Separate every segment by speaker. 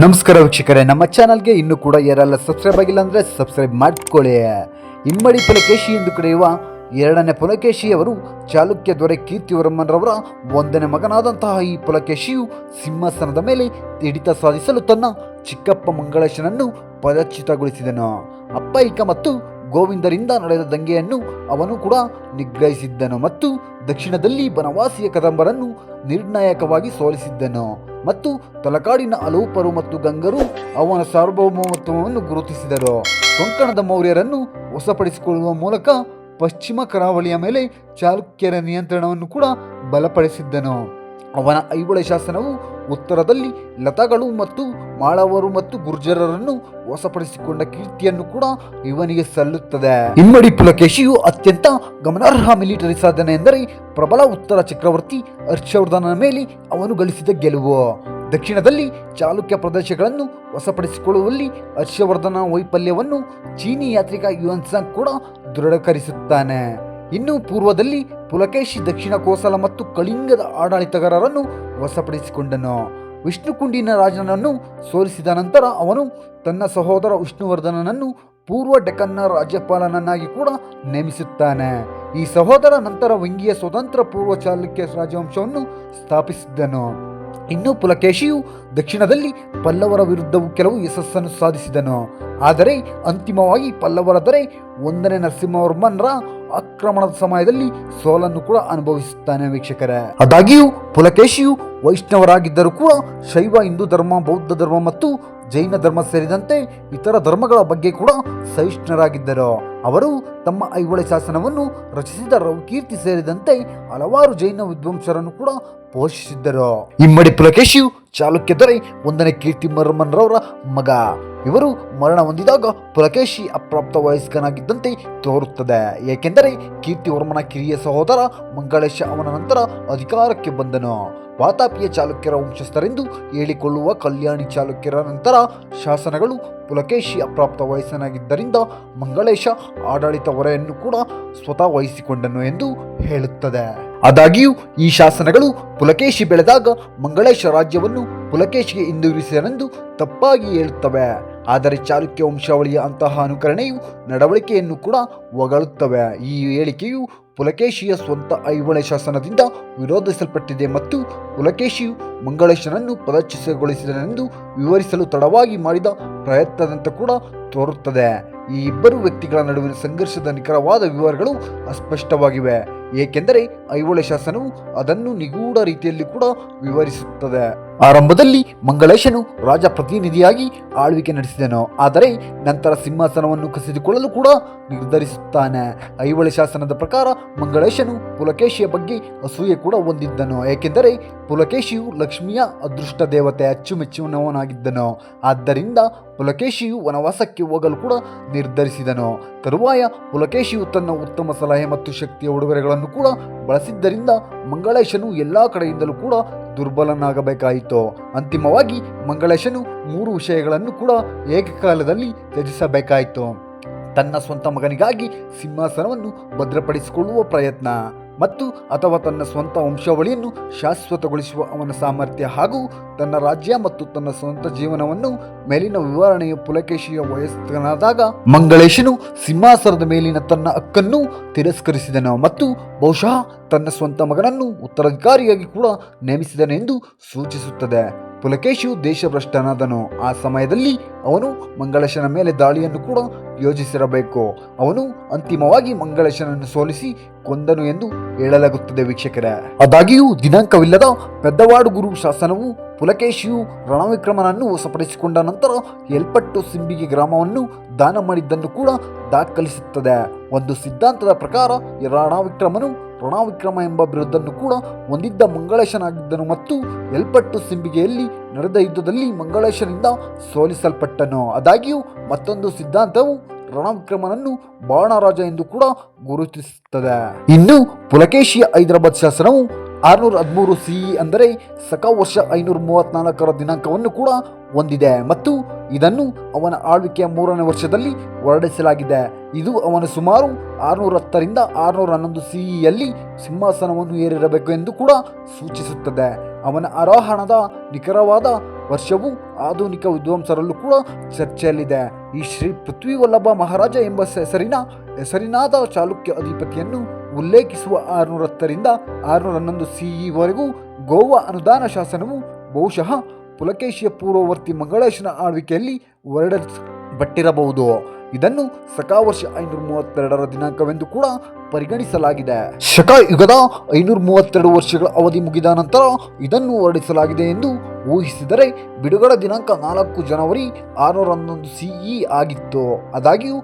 Speaker 1: ನಮಸ್ಕಾರ ವೀಕ್ಷಕರೇ, ನಮ್ಮ ಚಾನಲ್ಗೆ ಇನ್ನೂ ಕೂಡ ಯಾರೆಲ್ಲ ಸಬ್ಸ್ಕ್ರೈಬ್ ಆಗಿಲ್ಲ ಅಂದರೆ ಸಬ್ಸ್ಕ್ರೈಬ್ ಮಾಡಿಕೊಳ್ಳಿ. ಇಮ್ಮಡಿ ಪುಲಕೇಶಿ ಎಂದು ಕರೆಯುವ ಎರಡನೇ ಪುಲಕೇಶಿಯವರು ಚಾಲುಕ್ಯ ದೊರೆ ಕೀರ್ತಿವರ್ಮನರವರ ಒಂದನೇ ಮಗನಾದಂತಹ ಈ ಪುಲಕೇಶಿಯು ಸಿಂಹಾಸನದ ಮೇಲೆ ಹಿಡಿತ ಸಾಧಿಸಲು ತನ್ನ ಚಿಕ್ಕಪ್ಪ ಮಂಗಳೇಶನನ್ನು ಪದಚ್ಯುತಗೊಳಿಸಿದನು. ಅಪ್ಪಯಿಕ ಮತ್ತು ಗೋವಿಂದರಿಂದ ನಡೆದ ದಂಗೆಯನ್ನು ಅವನು ಕೂಡ ನಿಗ್ರಹಿಸಿದ್ದನು ಮತ್ತು ದಕ್ಷಿಣದಲ್ಲಿ ಬನವಾಸಿಯ ಕದಂಬರನ್ನು ನಿರ್ಣಾಯಕವಾಗಿ ಸೋಲಿಸಿದ್ದನು. ಮತ್ತು ತಲಕಾಡಿನ ಅಲೂಪರು ಮತ್ತು ಗಂಗರು ಅವನ ಸಾರ್ವಭೌಮತ್ವವನ್ನು ಗುರುತಿಸಿದರು. ಕೊಂಕಣದ ಮೌರ್ಯರನ್ನು ವಶಪಡಿಸಿಕೊಳ್ಳುವ ಮೂಲಕ ಪಶ್ಚಿಮ ಕರಾವಳಿಯ ಮೇಲೆ ಚಾಲುಕ್ಯರ ನಿಯಂತ್ರಣವನ್ನು ಕೂಡ ಬಲಪಡಿಸಿದ್ದನು. ಅವನ ಐಹೊಳೆ ಶಾಸನವು ಉತ್ತರದಲ್ಲಿ ಲತಾಗಳು ಮತ್ತು ಮಾಳವರು ಮತ್ತು ಗುರ್ಜರರನ್ನು ವಶಪಡಿಸಿಕೊಂಡ ಕೀರ್ತಿಯನ್ನು ಕೂಡ ಇವನಿಗೆ ಸಲ್ಲುತ್ತದೆ. ಇಮ್ಮಡಿ ಪುಲಕೇಶಿಯು ಅತ್ಯಂತ ಗಮನಾರ್ಹ ಮಿಲಿಟರಿ ಸಾಧನೆ ಎಂದರೆ ಪ್ರಬಲ ಉತ್ತರ ಚಕ್ರವರ್ತಿ ಹರ್ಷವರ್ಧನನ ಮೇಲೆ ಅವನು ಗಳಿಸಿದ ಗೆಲುವು. ದಕ್ಷಿಣದಲ್ಲಿ ಚಾಲುಕ್ಯ ಪ್ರದೇಶಗಳನ್ನು ವಶಪಡಿಸಿಕೊಳ್ಳುವಲ್ಲಿ ಹರ್ಷವರ್ಧನ ವೈಫಲ್ಯವನ್ನು ಚೀನಿ ಯಾತ್ರಿಕ ಯುವನ್ಸಾಂಗ್ ಕೂಡ ದೃಢೀಕರಿಸುತ್ತಾನೆ. ಇನ್ನು ಪೂರ್ವದಲ್ಲಿ ಪುಲಕೇಶಿ ದಕ್ಷಿಣ ಕೋಸಲ ಮತ್ತು ಕಳಿಂಗದ ಆಡಳಿತಗಾರರನ್ನು ವಶಪಡಿಸಿಕೊಂಡನು. ವಿಷ್ಣುಕುಂಡಿನ ರಾಜನನ್ನು ಸೋಲಿಸಿದ ನಂತರ ಅವನು ತನ್ನ ಸಹೋದರ ವಿಷ್ಣುವರ್ಧನನನ್ನು ಪೂರ್ವ ಡೆಕ್ಕನ್ನ ರಾಜ್ಯಪಾಲನನ್ನಾಗಿ ಕೂಡ ನೇಮಿಸುತ್ತಾನೆ. ಈ ಸಹೋದರ ನಂತರ ವಂಗಿಯ ಸ್ವತಂತ್ರ ಪೂರ್ವ ಚಾಲುಕ್ಯ ರಾಜವಂಶವನ್ನು ಸ್ಥಾಪಿಸಿದ್ದನು. ಇನ್ನು ಪುಲಕೇಶಿಯು ದಕ್ಷಿಣದಲ್ಲಿ ಪಲ್ಲವರ ವಿರುದ್ಧವು ಕೆಲವು ಯಶಸ್ಸನ್ನು ಸಾಧಿಸಿದನು. ಆದರೆ ಅಂತಿಮವಾಗಿ ಪಲ್ಲವರ ದೊರೆ ಒಂದನೇ ನರಸಿಂಹವರ್ಮನ್ರ ಆಕ್ರಮಣದ ಸಮಯದಲ್ಲಿ ಸೋಲನ್ನು ಕೂಡ ಅನುಭವಿಸುತ್ತಾನೆ ವೀಕ್ಷಕರೇ. ಆದಾಗ್ಯೂ ಪುಲಕೇಶಿಯು ವೈಷ್ಣವರಾಗಿದ್ದರೂ ಕೂಡ ಶೈವ ಹಿಂದೂ ಧರ್ಮ, ಬೌದ್ಧ ಧರ್ಮ ಮತ್ತು ಜೈನ ಧರ್ಮ ಸೇರಿದಂತೆ ಇತರ ಧರ್ಮಗಳ ಬಗ್ಗೆ ಕೂಡ ಸಹಿಷ್ಣರಾಗಿದ್ದರು. ಅವರು ತಮ್ಮ ಐಹೊಳೆ ಶಾಸನವನ್ನು ರಚಿಸಿದ ರವಿಕೀರ್ತಿ ಸೇರಿದಂತೆ ಹಲವಾರು ಜೈನ ವಿದ್ವಾಂಸರನ್ನು ಕೂಡ ಪೋಷಿಸಿದ್ದರು. ಇಮ್ಮಡಿ ಪುಲಕೇಶಿಯು ಚಾಲುಕ್ಯ ದೊರೆ ಒಂದನೇ ಕೀರ್ತಿಮರ್ಮನ್ರವರ ಮಗ. ಇವರು ಮರಣ ಹೊಂದಿದಾಗ ಪುಲಕೇಶಿ ಅಪ್ರಾಪ್ತ ವಯಸ್ಕನಾಗಿದ್ದಂತೆ ತೋರುತ್ತದೆ. ಏಕೆಂದರೆ ಕೀರ್ತಿವರ್ಮನ ಕಿರಿಯ ಸಹೋದರ ಮಂಗಳೇಶ ಅವನ ನಂತರ ಅಧಿಕಾರಕ್ಕೆ ಬಂದನು. ವಾತಾಪಿಯ ಚಾಲುಕ್ಯರ ವಂಶಸ್ಥರೆಂದು ಹೇಳಿಕೊಳ್ಳುವ ಕಲ್ಯಾಣಿ ಚಾಲುಕ್ಯರ ನಂತರ ಶಾಸನಗಳು ಪುಲಕೇಶಿ ಅಪ್ರಾಪ್ತ ವಯಸ್ಸನಾಗಿದ್ದರಿಂದ ಮಂಗಳೇಶ ಆಡಳಿತ ಹೊರೆಯನ್ನು ಕೂಡ ಸ್ವತಃ ವಹಿಸಿಕೊಂಡನು ಎಂದು ಹೇಳುತ್ತದೆ. ಆದಾಗ್ಯೂ, ಈ ಶಾಸನಗಳು ಪುಲಕೇಶಿ ಬೆಳೆದಾಗ ಮಂಗಳೇಶ ರಾಜ್ಯವನ್ನು ಪುಲಕೇಶಿಗೆ ಹಿಂದಿರುಗಿಸಿದನೆಂದು ತಪ್ಪಾಗಿ ಹೇಳುತ್ತವೆ. ಆದರೆ ಚಾಲುಕ್ಯ ವಂಶಾವಳಿಯ ಅಂತಹ ಅನುಕರಣೆಯು ನಡವಳಿಕೆಯನ್ನು ಕೂಡ ಹೊಗಳುತ್ತವೆ. ಈ ಹೇಳಿಕೆಯು ಪುಲಕೇಶಿಯ ಸ್ವಂತ ಐಹೊಳೆ ಶಾಸನದಿಂದ ವಿರೋಧಿಸಲ್ಪಟ್ಟಿದೆ ಮತ್ತು ಪುಲಕೇಶಿಯು ಮಂಗಳೇಶನನ್ನು ಪದಚ್ಯುತಗೊಳಿಸಿದನೆಂದು ವಿವರಿಸಲು ತಡವಾಗಿ ಮಾಡಿದ ಪ್ರಯತ್ನದಂತೆ ಕೂಡ ತೋರುತ್ತದೆ. ಈ ಇಬ್ಬರು ವ್ಯಕ್ತಿಗಳ ನಡುವಿನ ಸಂಘರ್ಷದ ನಿಖರವಾದ ವಿವರಗಳು ಅಸ್ಪಷ್ಟವಾಗಿವೆ. ಏಕೆಂದರೆ ಐಹೊಳೆ ಶಾಸನವು ಅದನ್ನು ನಿಗೂಢ ರೀತಿಯಲ್ಲಿ ಕೂಡ ವಿವರಿಸುತ್ತದೆ. ಆರಂಭದಲ್ಲಿ ಮಂಗಳೇಶನು ರಾಜ ಪ್ರತಿನಿಧಿಯಾಗಿ ಆಳ್ವಿಕೆ ನಡೆಸಿದನು. ಆದರೆ ನಂತರ ಸಿಂಹಾಸನವನ್ನು ಕಸಿದುಕೊಳ್ಳಲು ಕೂಡ ನಿರ್ಧರಿಸುತ್ತಾನೆ. ಐಹೊಳೆ ಶಾಸನದ ಪ್ರಕಾರ ಮಂಗಳೇಶನು ಪುಲಕೇಶಿಯ ಬಗ್ಗೆ ಅಸೂಯೆ ಕೂಡ ಹೊಂದಿದ್ದನು. ಏಕೆಂದರೆ ಪುಲಕೇಶಿಯು ಲಕ್ಷ್ಮಿಯ ಅದೃಷ್ಟ ದೇವತೆ, ಅಚ್ಚುಮೆಚ್ಚುನವನಾಗಿದ್ದನು. ಆದ್ದರಿಂದ ಪುಲಕೇಶಿಯು ವನವಾಸಕ್ಕೆ ಹೋಗಲು ಕೂಡ ನಿರ್ಧರಿಸಿದನು. ತರುವಾಯ ಪುಲಕೇಶಿಯು ತನ್ನ ಉತ್ತಮ ಸಲಹೆ ಮತ್ತು ಶಕ್ತಿಯ ಉಡುಗೊರೆಗಳನ್ನು ಕೂಡ ಬಳಸಿದ್ದರಿಂದ ಮಂಗಳೇಶನು ಎಲ್ಲ ಕಡೆಯಿಂದಲೂ ಕೂಡ ದುರ್ಬಲನಾಗಬೇಕಾಯಿತು. ಅಂತಿಮವಾಗಿ ಮಂಗಳೇಶನು ಮೂರು ವಿಷಯಗಳನ್ನು ಕೂಡ ಏಕಕಾಲದಲ್ಲಿ ತ್ಯಜಿಸಬೇಕಾಯಿತು. ತನ್ನ ಸ್ವಂತ ಮಗನಿಗಾಗಿ ಸಿಂಹಾಸನವನ್ನು ಭದ್ರಪಡಿಸಿಕೊಳ್ಳುವ ಪ್ರಯತ್ನ. ಮತ್ತು ಅಥವಾ ತನ್ನ ಸ್ವಂತ ವಂಶಾವಳಿಯನ್ನು ಶಾಶ್ವತಗೊಳಿಸುವ ಅವನ ಸಾಮರ್ಥ್ಯ ಹಾಗೂ ತನ್ನ ರಾಜ್ಯ ಮತ್ತು ತನ್ನ ಸ್ವಂತ ಜೀವನವನ್ನು ಮೇಲಿನ ವಿವರಣೆಯ ಪುಲಕೇಶಿಯ ವಯಸ್ಕನಾದಾಗ ಮಂಗಳೇಶನು ಸಿಂಹಾಸನದ ಮೇಲಿನ ತನ್ನ ಹಕ್ಕನ್ನು ತಿರಸ್ಕರಿಸಿದನು ಮತ್ತು ಬಹುಶಃ ತನ್ನ ಸ್ವಂತ ಮಗನನ್ನು ಉತ್ತರಾಧಿಕಾರಿಯಾಗಿ ಕೂಡ ನೇಮಿಸಿದನೆಂದು ಸೂಚಿಸುತ್ತದೆ. ಪುಲಕೇಶಿಯು ದೇಶಭ್ರಷ್ಟನಾದನು. ಆ ಸಮಯದಲ್ಲಿ ಅವನು ಮಂಗಳೇಶನ ಮೇಲೆ ದಾಳಿಯನ್ನು ಕೂಡ ಯೋಜಿಸಿರಬೇಕು. ಅವನು ಅಂತಿಮವಾಗಿ ಮಂಗಳೇಶನನ್ನು ಸೋಲಿಸಿ ಕೊಂದನು ಎಂದು ಹೇಳಲಾಗುತ್ತದೆ ವೀಕ್ಷಕರೇ. ಆದಾಗಿಯೂ ದಿನಾಂಕವಿಲ್ಲದ ಪೆದ್ದವಾಡು ಗುರು ಶಾಸನವು ಪುಲಕೇಶಿಯು ರಣವಿಕ್ರಮನನ್ನು ವಶಪಡಿಸಿಕೊಂಡ ನಂತರ ಎಲ್ಪಟ್ಟು ಸಿಂಬಿಗೆ ಗ್ರಾಮವನ್ನು ದಾನ ಮಾಡಿದ್ದನ್ನು ಕೂಡ ದಾಖಲಿಸುತ್ತದೆ. ಒಂದು ಸಿದ್ಧಾಂತದ ಪ್ರಕಾರ ಈ ರಣವಿಕ್ರಮನು ರಣವಿಕ್ರಮ ಎಂಬ ಬಿರುದನ್ನು ಕೂಡ ಹೊಂದಿದ್ದ ಮಂಗಳೇಶನಾಗಿದ್ದನು ಮತ್ತು ಎಲ್ಪಟ್ಟು ಸಿಂಬಿಗೆಯಲ್ಲಿ ನಡೆದ ಯುದ್ಧದಲ್ಲಿ ಮಂಗಳೇಶನಿಂದ ಸೋಲಿಸಲ್ಪಟ್ಟನು. ಆದಾಗ್ಯೂ, ಮತ್ತೊಂದು ಸಿದ್ಧಾಂತವು ರಣವಿಕ್ರಮನನ್ನು ಬಾಣರಾಜ ಎಂದು ಕೂಡ ಗುರುತಿಸುತ್ತದೆ. ಇನ್ನು ಪುಲಕೇಶಿಯ ಹೈದರಾಬಾದ್ ಶಾಸನವು ಆರುನೂರ ಹದಿಮೂರು ಸಿಇ ಅಂದರೆ ಸಕ ವರ್ಷ ಐನೂರ ಮೂವತ್ನಾಲ್ಕರ ದಿನಾಂಕವನ್ನು ಕೂಡ ಹೊಂದಿದೆ ಮತ್ತು ಇದನ್ನು ಅವನ ಆಳ್ವಿಕೆಯ ಮೂರನೇ ವರ್ಷದಲ್ಲಿ ಹೊರಡಿಸಲಾಗಿದೆ. ಇದು ಅವನು ಸುಮಾರು ಆರುನೂರ ಹತ್ತರಿಂದ ಆರುನೂರ ಹನ್ನೊಂದು ಸಿಇಯಲ್ಲಿ ಸಿಂಹಾಸನವನ್ನು ಏರಿರಬೇಕು ಎಂದು ಕೂಡ ಸೂಚಿಸುತ್ತದೆ. ಅವನ ಆರೋಹಣದ ನಿಖರವಾದ ವರ್ಷವು ಆಧುನಿಕ ವಿದ್ವಾಂಸರಲ್ಲೂ ಕೂಡ ಚರ್ಚೆಯಲ್ಲಿದೆ. ಈ ಶ್ರೀ ಪೃಥ್ವಿ ವಲ್ಲಭ ಮಹಾರಾಜ ಎಂಬ ಹೆಸರಿನ ಹೆಸರಿನಾದ ಚಾಲುಕ್ಯ ಅಧಿಪತಿಯನ್ನು ಉಲ್ಲೇಖಿಸುವ ಆರುನೂರ ಹತ್ತರಿಂದ ಆರುನೂರ ಹನ್ನೊಂದು ಸಿಇವರೆಗೂ ಗೋವಾ ಅನುದಾನ ಶಾಸನವು ಬಹುಶಃ ಪುಲಕೇಶಿಯ ಪೂರ್ವವರ್ತಿ ಮಂಗಳೇಶನ ಆಳ್ವಿಕೆಯಲ್ಲಿ ಹೊರಡಲ್ಪಟ್ಟಿರಬಹುದು. ಇದನ್ನು ಸಖಾ ವರ್ಷ ಐನೂರ ಮೂವತ್ತೆರಡರ ದಿನಾಂಕವೆಂದು ಕೂಡ ಪರಿಗಣಿಸಲಾಗಿದೆ. ಶಕ ಯುಗದ ಐನೂರ ಮೂವತ್ತೆರಡು ವರ್ಷಗಳ ಅವಧಿ ಮುಗಿದ ನಂತರ ಇದನ್ನು ಹೊರಡಿಸಲಾಗಿದೆ ಎಂದು ಊಹಿಸಿದರೆ ಬಿಡುಗಡೆ ದಿನಾಂಕ ನಾಲ್ಕು ಜನವರಿ ಆರುನೂರ ಹನ್ನೊಂದು ಸಿಇ ಆಗಿತ್ತು. ಆದಾಗ್ಯೂ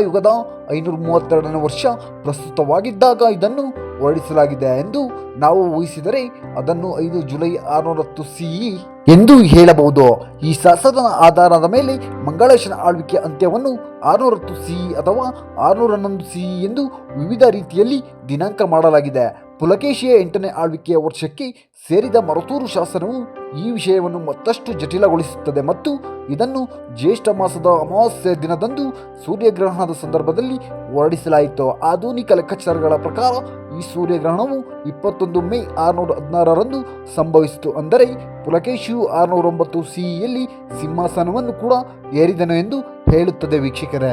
Speaker 1: ಯುಗದ ಐನೂರ ಮೂವತ್ತೆರಡನೇ ವರ್ಷ ಪ್ರಸ್ತುತವಾಗಿದ್ದಾಗ ಇದನ್ನು ಹೊರಡಿಸಲಾಗಿದೆ ಎಂದು ನಾವು ಊಹಿಸಿದರೆ ಅದನ್ನು ಐದು ಜುಲೈ ಆರುನೂರ ಹತ್ತು ಸಿಇ ಎಂದು ಹೇಳಬಹುದು. ಈ ಶಾಸನ ಆಧಾರದ ಮೇಲೆ ಮಂಗಳೇಶನ ಆಳ್ವಿಕೆ ಅಂತ್ಯವನ್ನು ಆರುನೂರ ಹತ್ತು ಸಿಇ ಅಥವಾ ಆರುನೂರ ಹನ್ನೊಂದು ಎಂದು ವಿವಿಧ ರೀತಿಯಲ್ಲಿ ದಿನಾಂಕ ಮಾಡಲಾಗಿದೆ. ಪುಲಕೇಶಿಯ ಎಂಟನೇ ಆಳ್ವಿಕೆಯ ವರ್ಷಕ್ಕೆ ಸೇರಿದ ಮರತೂರು ಶಾಸನವು ಈ ವಿಷಯವನ್ನು ಮತ್ತಷ್ಟು ಜಟಿಲಗೊಳಿಸುತ್ತದೆ ಮತ್ತು ಇದನ್ನು ಜ್ಯೇಷ್ಠ ಮಾಸದ ಅಮಾವಾಸ್ಯೆ ದಿನದಂದು ಸೂರ್ಯಗ್ರಹಣದ ಸಂದರ್ಭದಲ್ಲಿ ಹೊರಡಿಸಲಾಯಿತು. ಆಧುನಿಕ ಲೆಕ್ಕಾಚಾರಗಳ ಪ್ರಕಾರ ಈ ಸೂರ್ಯಗ್ರಹಣವು ಇಪ್ಪತ್ತೊಂದು ಮೇ ಆರುನೂರ ಹದಿನಾರರಂದು ಸಂಭವಿಸಿತು. ಅಂದರೆ ಪುಲಕೇಶಿಯು ಆರುನೂರ ಒಂಬತ್ತು ಸಿಇಯಲ್ಲಿ ಸಿಂಹಾಸನವನ್ನು ಕೂಡ ಏರಿದನು ಎಂದು ಹೇಳುತ್ತದೆ ವೀಕ್ಷಕರೇ.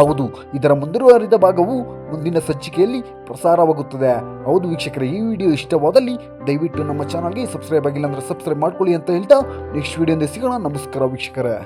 Speaker 1: ಹೌದು, ಇದರ ಮುಂದುವರಿದ ಭಾಗವು ಮುಂದಿನ ಸಂಚಿಕೆಯಲ್ಲಿ ಪ್ರಸಾರವಾಗುತ್ತದೆ. ಹೌದು ವೀಕ್ಷಕರೇ, ಈ ವಿಡಿಯೋ ಇಷ್ಟವಾದಲ್ಲಿ ದಯವಿಟ್ಟು ನಮ್ಮ ಚಾನಲ್ಗೆ ಸಬ್ಸ್ಕ್ರೈಬ್ ಆಗಿಲ್ಲ ಅಂದರೆ ಸಬ್ಸ್ಕ್ರೈಬ್ ಮಾಡ್ಕೊಳ್ಳಿ ಅಂತ ಹೇಳ್ತಾ ನೆಕ್ಸ್ಟ್ ವಿಡಿಯೋದಿಂದ ಸಿಗೋಣ. ನಮಸ್ಕಾರ ವೀಕ್ಷಕರೇ.